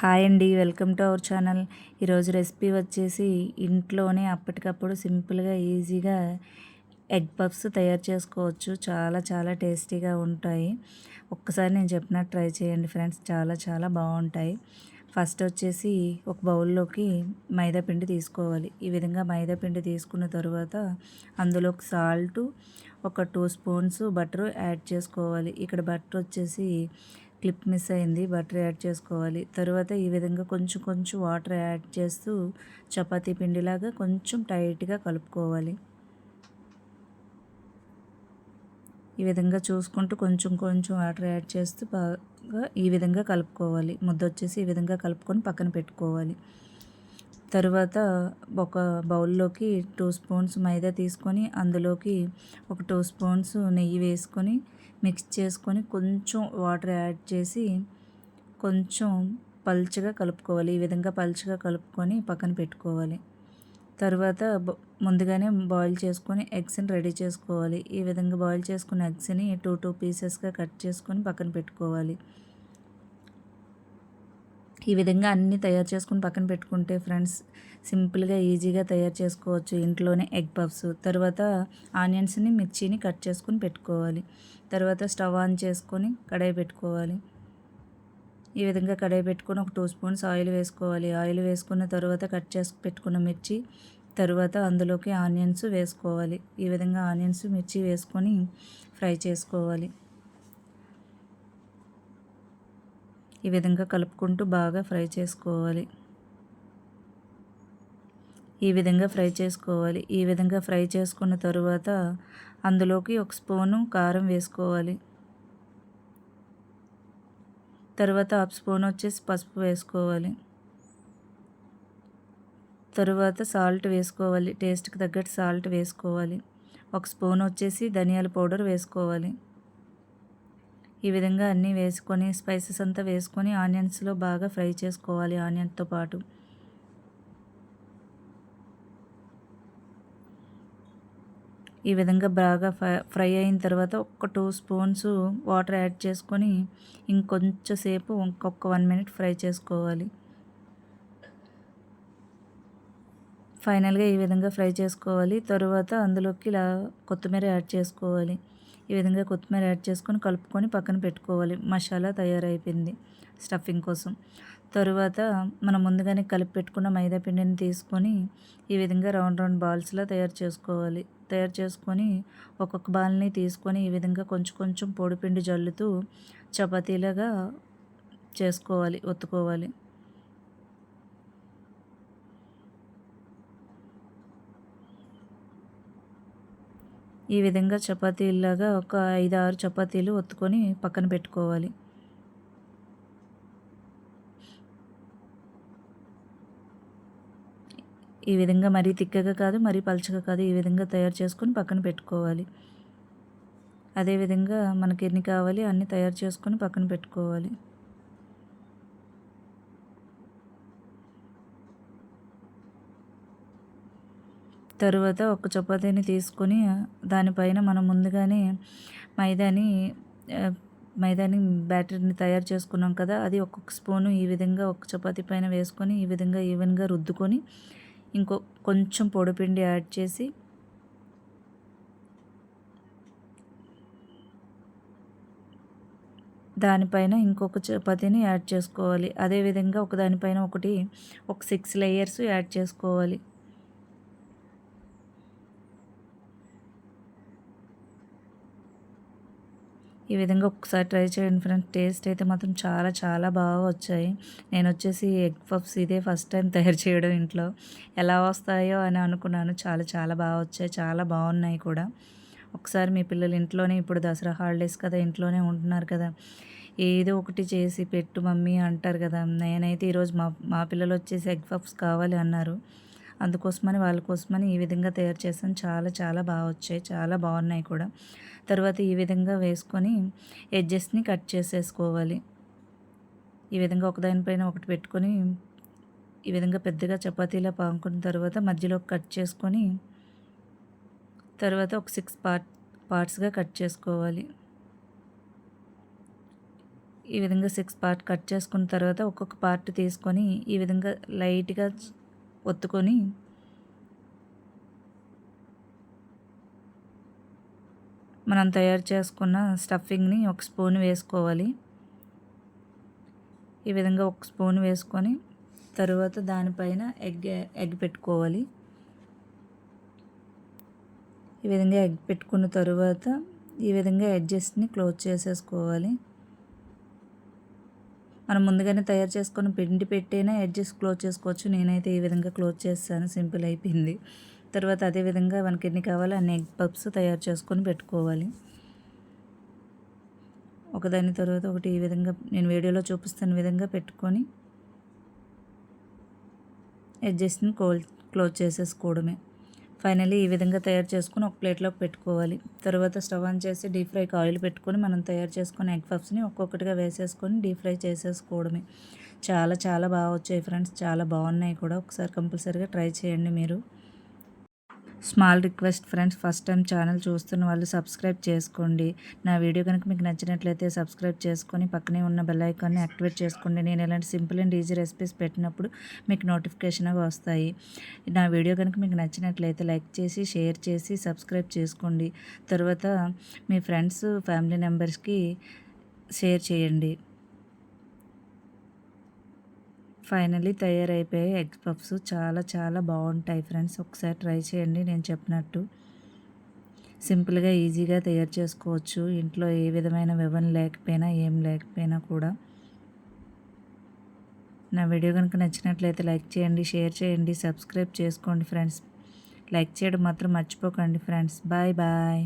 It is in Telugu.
హాయ్ అండి వెల్కమ్ టు అవర్ ఛానల్. ఈరోజు రెసిపీ వచ్చేసి ఇంట్లోనే అప్పటికప్పుడు సింపుల్గా ఈజీగా ఎగ్ పఫ్స్ తయారు చేసుకోవచ్చు. చాలా చాలా టేస్టీగా ఉంటాయి. ఒక్కసారి నేను చెప్పినట్టు ట్రై చేయండి ఫ్రెండ్స్. చాలా చాలా బాగుంటాయి. ఫస్ట్ వచ్చేసి ఒక బౌల్లోకి మైదాపిండి తీసుకోవాలి. ఈ విధంగా మైదాపిండి తీసుకున్న తర్వాత అందులోకి సాల్ట్ ఒక టూ స్పూన్స్ బటర్ యాడ్ చేసుకోవాలి. ఇక్కడ బటర్ వచ్చేసి క్లిప్ మిస్ అయింది బటర్ యాడ్ చేసుకోవాలి. తర్వాత ఈ విధంగా కొంచెం కొంచెం వాటర్ యాడ్ చేస్తూ చపాతీ పిండిలాగా కొంచెం టైట్గా కలుపుకోవాలి. ఈ విధంగా చూసుకుంటూ కొంచెం కొంచెం వాటర్ యాడ్ చేస్తూ బాగా ఈ విధంగా కలుపుకోవాలి. ముద్ద వచ్చేసి ఈ విధంగా కలుపుకొని పక్కన పెట్టుకోవాలి. తరువాత ఒక బౌల్లోకి టూ స్పూన్స్ మైదా తీసుకొని అందులోకి ఒక టూ స్పూన్స్ నెయ్యి వేసుకొని మిక్స్ చేసుకొని కొంచెం వాటర్ యాడ్ చేసి కొంచెం పల్చగా కలుపుకోవాలి. ఈ విధంగా పల్చగా కలుపుకొని పక్కన పెట్టుకోవాలి. తర్వాత ముందుగానే బాయిల్ చేసుకొని ఎగ్స్ని రెడీ చేసుకోవాలి. ఈ విధంగా బాయిల్ చేసుకున్న ఎగ్స్ని టూ టూ పీసెస్గా కట్ చేసుకొని పక్కన పెట్టుకోవాలి. ఈ విధంగా అన్నీ తయారు చేసుకుని పక్కన పెట్టుకుంటే ఫ్రెండ్స్ సింపుల్గా ఈజీగా తయారు చేసుకోవచ్చు. ఇంట్లోనే ఎగ్ పఫ్స్ తర్వాత ఆనియన్స్ని మిర్చిని కట్ చేసుకుని పెట్టుకోవాలి. తర్వాత స్టవ్ ఆన్ చేసుకొని కడాయి పెట్టుకోవాలి. ఈ విధంగా కడాయి పెట్టుకొని ఒక టూ స్పూన్స్ ఆయిల్ వేసుకోవాలి. ఆయిల్ వేసుకున్న తర్వాత కట్ చేసి పెట్టుకున్న మిర్చి తర్వాత అందులోకి ఆనియన్స్ వేసుకోవాలి. ఈ విధంగా ఆనియన్స్ మిర్చి వేసుకొని ఫ్రై చేసుకోవాలి. ఈ విధంగా కలుపుకుంటూ బాగా ఫ్రై చేసుకోవాలి. ఈ విధంగా ఫ్రై చేసుకోవాలి. ఈ విధంగా ఫ్రై చేసుకున్న తరువాత అందులోకి ఒక స్పూను కారం వేసుకోవాలి. తర్వాత హాఫ్ స్పూన్ వచ్చేసి పసుపు వేసుకోవాలి. తరువాత సాల్ట్ వేసుకోవాలి. టేస్ట్కి తగ్గట్టు సాల్ట్ వేసుకోవాలి. ఒక స్పూన్ వచ్చేసి ధనియాల పౌడర్ వేసుకోవాలి. ఈ విధంగా అన్నీ వేసుకొని స్పైసెస్ అంతా వేసుకొని ఆనియన్స్లో బాగా ఫ్రై చేసుకోవాలి ఆనియన్తో పాటు. ఈ విధంగా బాగా ఫ్రై అయిన తర్వాత ఒక టూ స్పూన్స్ వాటర్ యాడ్ చేసుకొని ఇంకొంచెం సేపు ఇంకొక వన్ మినిట్ ఫ్రై చేసుకోవాలి. ఫైనల్గా ఈ విధంగా ఫ్రై చేసుకోవాలి. తరువాత అందులోకి ఇలా కొత్తిమీర యాడ్ చేసుకోవాలి. ఈ విధంగా కొత్తిమీర యాడ్ చేసుకొని కలుపుకొని పక్కన పెట్టుకోవాలి. మసాలా తయారైపోయింది స్టఫింగ్ కోసం. తరువాత మనం ముందుగానే కలిపి పెట్టుకున్న మైదా పిండిని తీసుకొని ఈ విధంగా రౌండ్ రౌండ్ బాల్స్లా తయారు చేసుకోవాలి. తయారు చేసుకొని ఒక్కొక్క బాల్ని తీసుకొని ఈ విధంగా కొంచెం కొంచెం పొడిపిండి జల్లుతూ చపాతీలాగా చేసుకోవాలి ఒత్తుకోవాలి. ఈ విధంగా చపాతీలాగా ఒక ఐదు ఆరు చపాతీలు ఒత్తుకొని పక్కన పెట్టుకోవాలి. ఈ విధంగా మరీ తిక్కగా కాదు మరీ పలచగా కాదు ఈ విధంగా తయారు చేసుకొని పక్కన పెట్టుకోవాలి. అదేవిధంగా మనకి ఎన్ని కావాలి అన్నీ తయారు చేసుకొని పక్కన పెట్టుకోవాలి. తరువాత ఒక చపాతీని తీసుకొని దానిపైన మనం ముందుగానే మైదాని మైదాని బ్యాటర్ని తయారు చేసుకున్నాం కదా అది ఒక్కొక్క స్పూను ఈ విధంగా ఒక చపాతీ పైన వేసుకొని ఈ విధంగా ఈవెన్గా రుద్దుకొని ఇంకో కొంచెం పొడిపిండి యాడ్ చేసి దానిపైన ఇంకొక చపాతీని యాడ్ చేసుకోవాలి. అదేవిధంగా ఒక దానిపైన ఒకటి ఒక సిక్స్ లేయర్స్ యాడ్ చేసుకోవాలి. ఈ విధంగా ఒకసారి ట్రై చేయండి ఫ్రెండ్స్. టేస్ట్ అయితే మాత్రం చాలా చాలా బాగా వచ్చాయి. నేను వచ్చేసి ఎగ్ పఫ్స్ ఇదే ఫస్ట్ టైం తయారు చేయడం ఇంట్లో. ఎలా వస్తాయో అని అనుకున్నాను. చాలా చాలా బాగా వచ్చాయి. చాలా బాగున్నాయి కూడా. ఒకసారి మీ పిల్లలు ఇంట్లోనే ఇప్పుడు దసరా హాలిడేస్ కదా ఇంట్లోనే ఉంటున్నారు కదా. ఏదో ఒకటి చేసి పెట్టు మమ్మీ అంటారు కదా. నేనైతే ఈరోజు మా మా పిల్లలు వచ్చేసి ఎగ్ పఫ్స్ కావాలి అన్నారు. అందుకోసమని వాళ్ళ కోసమని ఈ విధంగా తయారు చేశాను. చాలా చాలా బాగా వచ్చాయి. చాలా బాగున్నాయి కూడా. తర్వాత ఈ విధంగా వేసుకొని ఎడ్జెస్ని కట్ చేసేసుకోవాలి. ఈ విధంగా ఒకదానిపైన ఒకటి పెట్టుకొని ఈ విధంగా పెద్దగా చపాతీలా పాముకున్న తర్వాత మధ్యలో కట్ చేసుకొని తర్వాత ఒక సిక్స్ పార్ట్ పార్ట్స్గా కట్ చేసుకోవాలి. ఈ విధంగా సిక్స్ పార్ట్ కట్ చేసుకున్న తర్వాత ఒక్కొక్క పార్ట్ తీసుకొని ఈ విధంగా లైట్గా ఒత్తుకొని మనం తయారు చేసుకున్న స్టఫింగ్ని ఒక స్పూన్ వేసుకోవాలి. ఈ విధంగా ఒక స్పూన్ వేసుకొని తరువాత దానిపైన ఎగ్ ఎగ్ పెట్టుకోవాలి. ఈ విధంగా ఎగ్ పెట్టుకున్న తరువాత ఈ విధంగా ఎడ్జెస్ని క్లోజ్ చేసేసుకోవాలి. మనం ముందుగానే తయారు చేసుకొని పిండి పెట్టైనా ఎడ్జెస్ క్లోజ్ చేసుకోవచ్చు. నేనైతే ఈ విధంగా క్లోజ్ చేస్తాను. సింపుల్ అయిపోయింది. తర్వాత అదేవిధంగా మనకి ఎన్ని కావాలో అన్ని ఎగ్ పప్స్ తయారు చేసుకొని పెట్టుకోవాలి. ఒకదాని తర్వాత ఒకటి ఈ విధంగా నేను వీడియోలో చూపిస్తున్న విధంగా పెట్టుకొని ఎడ్జెస్ని కోల్ క్లోజ్ చేసేసుకోవడమే. ఫైనలీ ఈ విధంగా తయారు చేసుకొని ఒక ప్లేట్లోకి పెట్టుకోవాలి. తర్వాత స్టవ్ ఆన్ చేసి డీప్ ఫ్రైకి ఆయిల్ పెట్టుకొని మనం తయారు చేసుకున్న ఎగ్ పఫ్స్ని ఒక్కొక్కటిగా వేసేసుకొని డీప్ ఫ్రై చేసేసుకోవడమే. చాలా చాలా బాగా వచ్చాయి ఫ్రెండ్స్. చాలా బాగున్నాయి కూడా. ఒకసారి కంపల్సరీగా ట్రై చేయండి మీరు. Small request friends first time channel చూస్తున్న వాళ్ళు సబ్స్క్రైబ్ చేసుకోండి. నా వీడియో కనుక మీకు నచ్చినట్లయితే సబ్స్క్రైబ్ చేసుకొని పక్కనే ఉన్న బెల్ ఐకాన్ని యాక్టివేట్ చేసుకోండి. నేను ఇలాంటి సింపుల్ అండ్ ఈజీ రెసిపీస్ పెట్టినప్పుడు మీకు నోటిఫికేషన్ వస్తాయి. నా వీడియో కనుక మీకు నచ్చినట్లయితే లైక్ చేసి షేర్ చేసి సబ్స్క్రైబ్ చేసుకోండి. తర్వాత మీ ఫ్రెండ్స్ ఫ్యామిలీ మెంబర్స్కి షేర్ చేయండి. ఫైనలీ తయారైపోయాయి ఎగ్ పఫ్స్. చాలా చాలా బాగుంటాయి ఫ్రెండ్స్. ఒకసారి ట్రై చేయండి నేను చెప్పినట్టు. సింపుల్గా ఈజీగా తయారు చేసుకోవచ్చు. ఇంట్లో ఏ విధమైన వివరణ లేకపోయినా ఏం లేకపోయినా కూడా. నా వీడియో కనుక నచ్చినట్లయితే లైక్ చేయండి షేర్ చేయండి సబ్స్క్రైబ్ చేసుకోండి ఫ్రెండ్స్. లైక్ చేయడం మాత్రం మర్చిపోకండి ఫ్రెండ్స్. Bye bye.